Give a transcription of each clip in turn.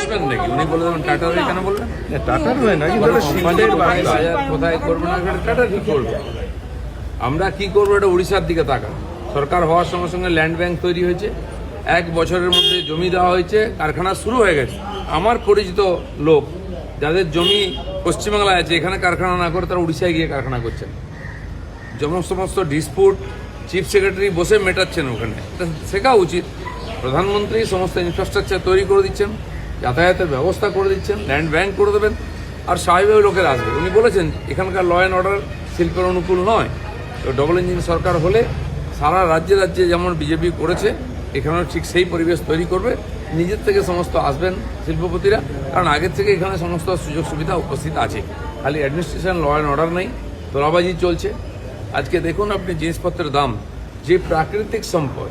বুঝবেন নাকি? উনি বলে দেবেন টাটা রে কেন বললেন? টাটার নয় না কিন্তু শিল্পের বাড়ি বার্তা। বাজার কোথায় করব না টাটা কি করবে? আমরা কি করব এটা উড়িষ্যার দিকে তাকা সরকার হওয়ার সঙ্গে সঙ্গে ল্যান্ড ব্যাংক তৈরি হয়েছে। এক বছরের মধ্যে জমি দেওয়া হয়েছে কারখানা শুরু হয়ে গেছে। আমার পরিচিত লোক যাদের জমি পশ্চিমবাংলায় আছে এখানে কারখানা না করে তারা উড়িষ্যায় গিয়ে কারখানা করছেন। যেমন সমস্ত ডিসপুট চিফ সেক্রেটারি বসে মেটাচ্ছেন ওখানে। শেখা উচিত। প্রধানমন্ত্রী সমস্ত ইনফ্রাস্ট্রাকচার তৈরি করে দিচ্ছেন। যাতায়াতের ব্যবস্থা করে দিচ্ছেন ল্যান্ড ব্যাংক করে দেবেন, আর স্বাভাবিক লোকের আসবে। উনি বলেছেন, এখানকার ল অ্যান্ড অর্ডার শিল্পের অনুকূল নয়। তো ডবল ইঞ্জিন সরকার হলে সারা রাজ্যে রাজ্যে যেমন বিজেপি করেছে, এখানেও ঠিক সেই পরিবেশ তৈরি করবে। নিজের থেকে সমস্ত আসবেন শিল্পপতিরা, কারণ আগের থেকে এখানে সমস্ত সুযোগ সুবিধা উপস্থিত আছে। খালি অ্যাডমিনিস্ট্রেশন ল অ্যান্ড অর্ডার নেই, তোলাবাজি চলছে। আজকে দেখুন আপনি জিনিসপত্রের দাম, যে প্রাকৃতিক সম্পদ,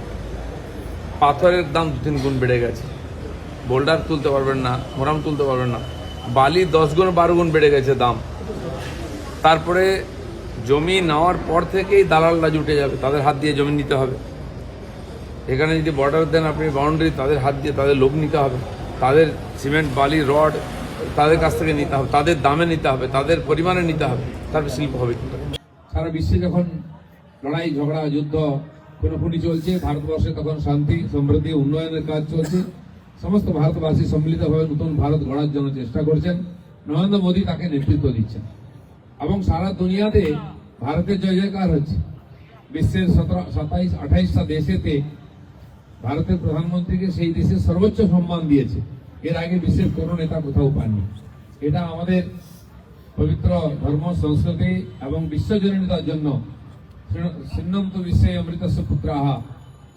পাথরের দাম দু তিন গুণ বেড়ে গেছে। বোল্ডার তুলতে পারবেন না, মোরাম তুলতে পারবেন না। বালি দশ গুণ বারো গুণ বেড়ে গেছে দাম। তারপরে জমি নেওয়ার পর থেকেই দালালরা জুটে যাবে, তাদের হাত দিয়ে জমি নিতে হবে। এখানে যদি বর্ডার দেন আপনি বাউন্ডারি তাদের হাত দিয়ে তাদের লোক নিতে হবে। তাদের সিমেন্ট বালি রড তাদের কাছ থেকে নিতে হবে, তাদের দামে নিতে হবে, তাদের পরিমাণে নিতে হবে তারপরে শিল্প হবে সারা বিশ্বে যখন লড়াই, ঝগড়া, যুদ্ধ, খুনোখুনি চলছে, ভারতবর্ষে তখন শান্তি, সমৃদ্ধি, উন্নয়নের কাজ চলছে। সমস্ত ভারতবাসী সম্মিলিতভাবে নতুন ভারত গড়ার জন্য চেষ্টা করছেন। নরেন্দ্র মোদী তাকে নেতৃত্ব দিচ্ছেন। এবং সারা দুনিয়াতে ভারতের জয় জয়কার হচ্ছে। বিশ্বের সতেরো, সাতাইশ, আঠাইশটা দেশেতে ভারতের প্রধানমন্ত্রীকে সেই দেশের সর্বোচ্চ সম্মান দিয়েছে। এর আগে বিশ্বের কোনো নেতা কোথাও পাননি। এটা আমাদের পবিত্র ধর্ম, সংস্কৃতি এবং বিশ্বজনীনতার জন্য সিন্নন্ত বিশ্বে অমৃতস্ব পুত্রাহা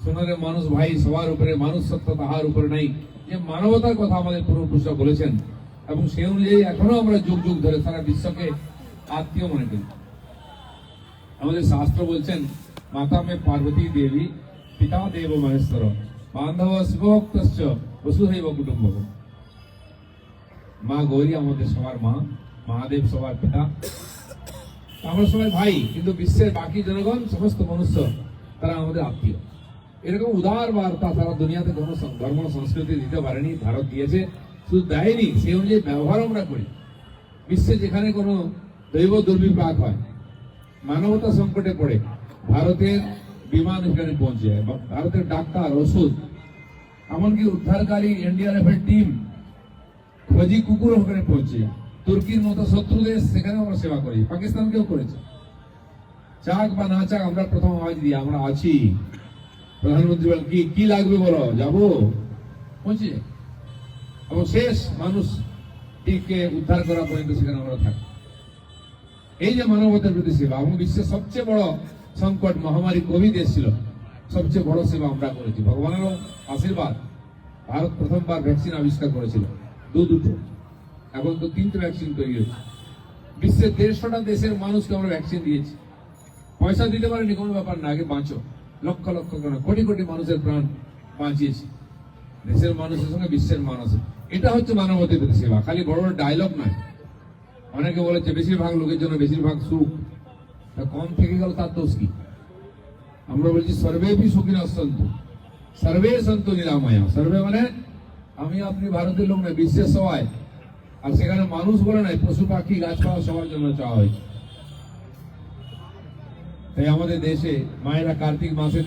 সোনারে মানুষ ভাই, সবার উপরে মানুষ সত্য তাহার উপরে নাই। যে মানবতার কথা আমাদের পূর্বপুরুষরা বলেছেন, এবং সেই অনুযায়ী এখনও আমরা যুগ যুগ ধরে সারা বিশ্বকে আত্মীয় মনে করি। আমাদের শাস্ত্র বলছেন মাতা মে পার্বতী দেবী, পিতা দেব মহেশ্বর, বান্ধব শিবভক্ত বসুধৈব কুটুম্ব মা গৌরী আমাদের সবার মা, মহাদেব সবার পিতা। আমরা সবাই ভাই, কিন্তু বিশ্বের বাকি জনগণ, সমস্ত মনুষ্য, তারা আমাদের আত্মীয়। এরকম উদার বার্তা সারা দুনিয়াতে কোনো ধর্ম সংস্কৃতি দিতে পারেনি, ভারত দিয়েছে। শুধু দেয়নি সেই অনুযায়ী ব্যবহার আমরা করি। বিশ্বে যেখানে কোনো দৈব দুর্বিপাক হয়, মানবতা সংকটে পড়ে, ভারতের বিমান এখানে পৌঁছে যায়। ভারতের ডাক্তার, ওষুধ, এমনকি উদ্ধারকারী এনডিআরএফ এর টিম খোঁজি কুকুর ওখানে পৌঁছে তুর্কির মতো শত্রু দেশ সেখানে আমরা সেবা করি। পাকিস্তানকেও করেছে। চাক বা না চাক আমরা প্রথম আওয়াজ দিই, আমরা আছি। প্রধানমন্ত্রী বলেন, কি কি লাগবে বলো? যাব? পৌঁছে এবং শেষ মানুষ টিকে উদ্ধার করা পর্যন্ত সেখানে আমরা থাকি এই যে মানবতার প্রতি সেবা এবং বিশ্বের সবচেয়ে বড় সংকট মহামারী কোভিড এসেছিল। সবচেয়ে বড় সেবা আমরা করেছি। ভগবানেরও আশীর্বাদ। ভারত প্রথমবার ভ্যাকসিন আবিষ্কার করেছিল, দু, দুটো এখন তো তিনটে ভ্যাকসিন তৈরি হয়েছে। বিশ্বের দেড়শোটা দেশের মানুষকে আমরা ভ্যাকসিন দিয়েছি। পয়সা দিতে পারেনি, কোনো ব্যাপার না, আগে বাঁচো। লক্ষ লক্ষ কোটি কোটি মানুষের প্রাণ বাঁচিয়েছি। দেশের মানুষের সঙ্গে বিশ্বের মানুষের। এটা হচ্ছে মানবতার সেবা, খালি বড় বড় ডায়লগ নয়। অনেকে বলেছে বেশিরভাগ লোকের জন্য বেশিরভাগ সুখ। তা কম থেকে গেল, তার দোষ কি? আমরা বলছি সর্বে ভি সুখী সন্তু সর্বে সন্তু নিরাময়। সর্বে মানে আমি আপনি ভারতের লোক নয় বিশ্বের সবাই। আর সেখানে মানুষ বলে নাই পশু পাখি গাছপালা সবার জন্য চাওয়া হয়েছে। তাই আমাদের দেশে মায়েরা কার্তিক মাসে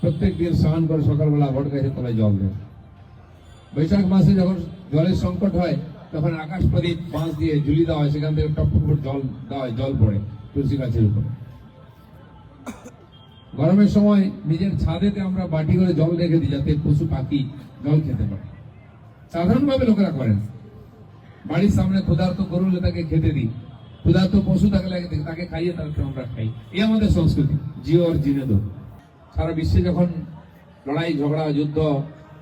প্রত্যেক দিন স্নান করে সকালবেলা বট গাছের তলায় জল দেয় বৈশাখ মাসে যখন জলের সংকট হয়, তখন আকাশ প্রদীপ, বাঁশ দিয়ে ঝুলি দেওয়া হয়, সেখান থেকে টপ জল দেওয়া হয়, জল পড়ে তুলসী গাছের উপরে। গরমের সময় নিজের ছাদেতে আমরা বাটি করে জল রেখে দিই যাতে পশু পাখি জল খেতে পারে। সাধারণভাবে লোকেরা করেন বাড়ির সামনে ক্ষুধার্ত গরু তাকে খেতে দিই। ক্ষুধার্ত পশু থাকলে তাকে খাইয়ে তারপরে আমরা খাই। এই আমাদের সংস্কৃতি। জিও আর জিনে দো সারা বিশ্বে যখন লড়াই, ঝগড়া, যুদ্ধ,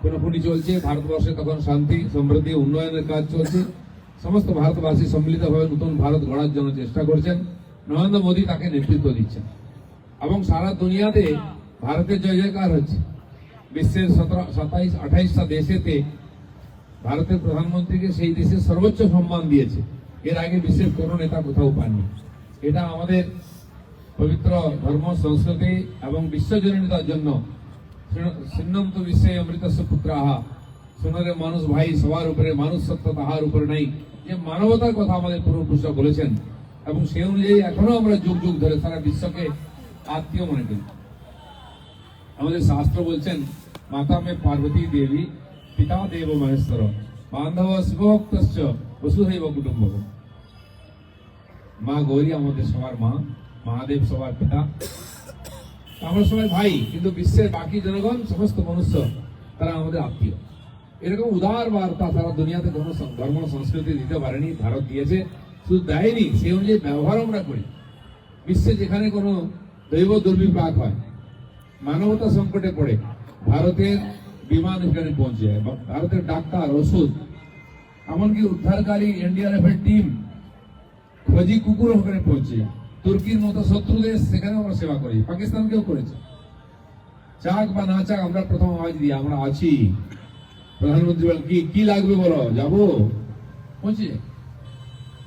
খুনোখুনি চলছে, ভারতবর্ষে তখন শান্তি, সমৃদ্ধি, উন্নয়নের কাজ চলছে। সমস্ত ভারতবাসী সম্মিলিতভাবে নতুন ভারত গড়ার জন্য চেষ্টা করছেন। নরেন্দ্র মোদী তাকে নেতৃত্ব দিচ্ছেন। এবং সারা দুনিয়াতে ভারতের জয় জয়কার হচ্ছে। বিশ্বের সতেরো, সাতাইশ, আঠাইশটা দেশেতে ভারতের প্রধানমন্ত্রীকে সেই দেশের সর্বোচ্চ সম্মান দিয়েছে। এর আগে বিশ্বের কোনো নেতা কোথাও পাননি। এটা আমাদের পবিত্র ধর্ম, সংস্কৃতি এবং বিশ্বজনীনতার জন্য সিন্নন্ত বিশ্বে অমৃতস্ব পুত্রাহা সোনারে মানুষ ভাই, সবার উপরে মানুষ সত্য তাহার উপরে নাই। যে মানবতার কথা আমাদের পূর্বপুরুষরা বলেছেন এবং সেই অনুযায়ী এখনও আমরা যুগ যুগ ধরে সারা বিশ্বকে আত্মীয় মনে করি। আমাদের শাস্ত্র বলছেন মাতা মে পার্বতী দেবী পিতা দেব মহেশ্বর। বান্ধব শিবভক্ত বসুধৈব কুটুম্ব মা গৌরী আমাদের সবার মা, মহাদেব সবার পিতা। আমরা সবাই ভাই, কিন্তু বিশ্বের বাকি জনগণ, সমস্ত মনুষ্য, তারা আমাদের আত্মীয়। এরকম উদার বার্তা সারা দুনিয়াতে কোনো ধর্ম, সংস্কৃতি দিতে পারেনি, ভারত দিয়েছে। শুধু দেয়নি, সেই অনুযায়ী ব্যবহার আমরা করি। বিশ্বে যেখানে কোনো দৈব দুর্বিপাক হয়, মানবতা সংকটে পড়ে, ভারতের বিমান এখানে পৌঁছে যায়। ভারতের ডাক্তার, ওষুধ এমনকি উদ্ধারকারী এনডিআরএফ এর টিম খোঁজি কুকুর ওখানে পৌঁছে। তুর্কির মতো শত্রু দেশ সেখানে আমরা সেবা করি, পাকিস্তানকেও করেছে। চাক বা না চাক, আমরা প্রথম আওয়াজ দিই, আমরা আছি। প্রধানমন্ত্রী বলেন, কি কি লাগবে বলো? যাব? পৌঁছে।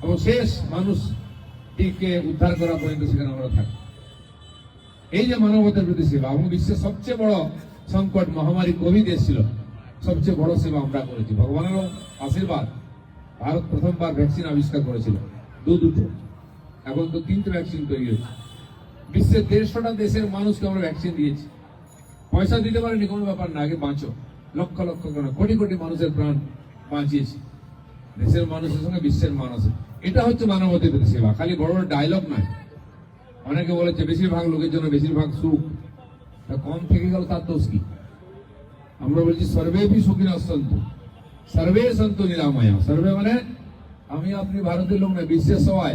এবং শেষ মানুষটিকে উদ্ধার করা পর্যন্ত সেখানে আমরা থাকি। এই যে মানবতার প্রতি সেবা এবং বিশ্বের সবচেয়ে বড় সংকট মহামারী কোভিড এসেছিল। সবচেয়ে বড় সেবা আমরা করেছি। ভগবানেরও আশীর্বাদ। ভারত প্রথমবার ভ্যাকসিন আবিষ্কার করেছিল। দু দুটো। এখন তো তিনটে ভ্যাকসিন তৈরি হয়েছে। বিশ্বের দেড়শোটা দেশের মানুষকে আমরা ভ্যাকসিন দিয়েছি। পয়সা দিতে পারেনি, কোনো ব্যাপার না। আগে বাঁচো। লক্ষ লক্ষ কেন কোটি কোটি মানুষের প্রাণ বাঁচিয়েছি। দেশের মানুষের সঙ্গে বিশ্বের মানুষ। এটা হচ্ছে মানবতার প্রতি সেবা। খালি বড় বড় ডায়লগ নয়। অনেকে বলেছে, বেশিরভাগ লোকের জন্য বেশিরভাগ সুখ। কম থেকে গেল, তার দোষ কি? আমরা বলছি সর্বে বি সুখী সন্তু সর্বে সন্তু নিরাময়। সর্বে মানে আমি আপনি ভারতের লোক নয় বিশ্বের সবাই।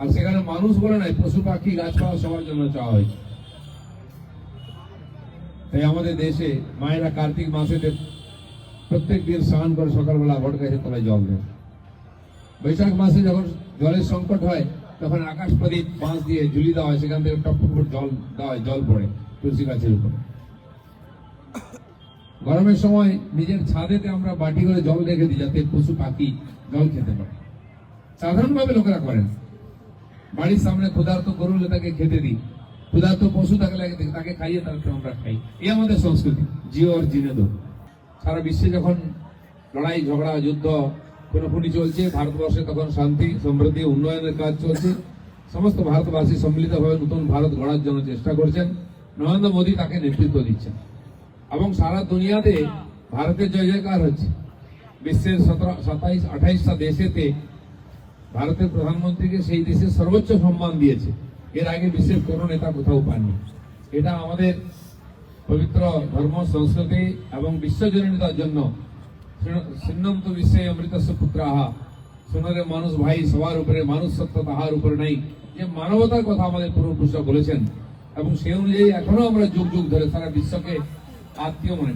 আর সেখানে মানুষ বলে নাই, পশু পাখি গাছপালা সবার জন্য চাওয়া হয়েছে। তাই আমাদের দেশে মায়েরা কার্তিক মাসে প্রত্যেক দিন স্নান করে সকালবেলা বট গাছের তলায় জল দেয়। বৈশাখ মাসে যখন জলের সংকট হয়, তখন আকাশ প্রদীপ বাঁশ দিয়ে ঝুলি দেওয়া হয়, সেখান থেকে টপ জল দেওয়া হয়, জল পড়ে তুলসী গাছের উপরে। গরমের সময় নিজের ছাদেতে আমরা বাটি করে জল রেখে দিই যাতে পশু পাখি জল খেতে পারে। সাধারণভাবে লোকেরা করেন বাড়ির সামনে ক্ষুধার্ত গরু তাকে খেতে দিই। ক্ষুধার্ত পশু থাকলে তাকে- তাকে খাইয়ে তারপরে আমরা খাই। এই আমাদের সংস্কৃতি, জিও আর জিনে দো সারা বিশ্বে যখন লড়াই, ঝগড়া, যুদ্ধ, খুনোখুনি চলছে, ভারতবর্ষে তখন শান্তি, সমৃদ্ধি, উন্নয়নের কাজ চলছে। সমস্ত ভারতবাসী সম্মিলিতভাবে নতুন ভারত গড়ার জন্য চেষ্টা করছেন। নরেন্দ্র মোদী তাকে নেতৃত্ব দিচ্ছেন। এবং সারা দুনিয়াতে ভারতের জয় জয়কার হচ্ছে। বিশ্বের সতেরো সাতাইশ আঠাইশটা দেশেতে ভারতের প্রধানমন্ত্রীকে সেই দেশের সর্বোচ্চ সম্মান দিয়েছে। এর আগে বিশ্বের কোনো নেতা কোথাও পাননি। এটা আমাদের পবিত্র ধর্ম সংস্কৃতি এবং বিশ্বজনীনতার জন্য সিন্নন্ত বিশ্বে অমৃতস্ব পুত্রাহা। সোনারে মানুষ ভাই সবার উপরে মানুষ সত্য তাহার উপরে নাই। যে মানবতার কথা আমাদের পূর্বপুরুষরা বলেছেন এবং সেই অনুযায়ী এখনও আমরা যুগ যুগ ধরে সারা বিশ্বকে আত্মীয় মনে